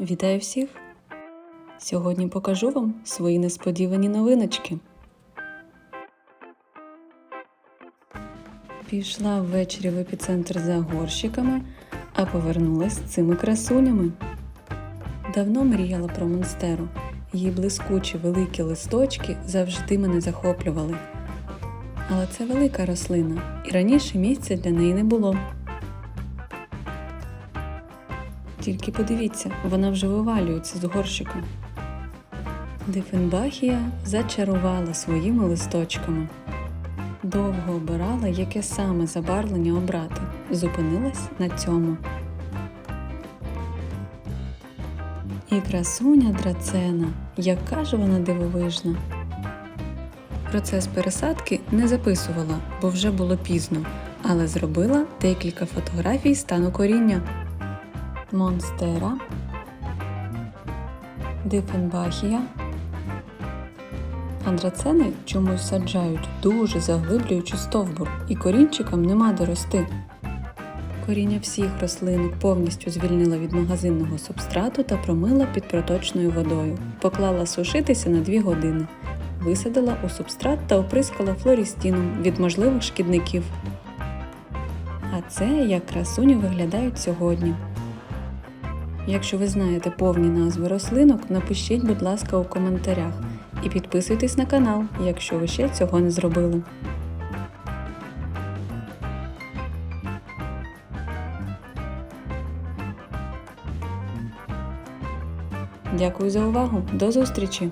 Вітаю всіх! Сьогодні покажу вам свої несподівані новиночки. Пішла ввечері в епіцентр за горщиками, а повернулась з цими красунями. Давно мріяла про монстеру. Її блискучі великі листочки завжди мене захоплювали. Але це велика рослина, і раніше місця для неї не було. Тільки подивіться, вона вже вивалюється з горщика. Дифенбахія зачарувала своїми листочками. Довго обирала, яке саме забарвлення обрати. Зупинилась на цьому. І красуня драцена, яка ж вона дивовижна. Процес пересадки не записувала, бо вже було пізно, але зробила декілька фотографій стану коріння. Монстера, Дифенбахія. Андрацени чомусь саджають, дуже заглиблюючи стовбур, і корінчикам нема де рости. Коріння всіх рослинок повністю звільнила від магазинного субстрату та промила під проточною водою. Поклала сушитися на 2 години. Висадила у субстрат та оприскала флорістіном від можливих шкідників. А це як красуні виглядають сьогодні. Якщо ви знаєте повні назви рослинок, напишіть, будь ласка, у коментарях і підписуйтесь на канал, якщо ви ще цього не зробили. Дякую за увагу. До зустрічі!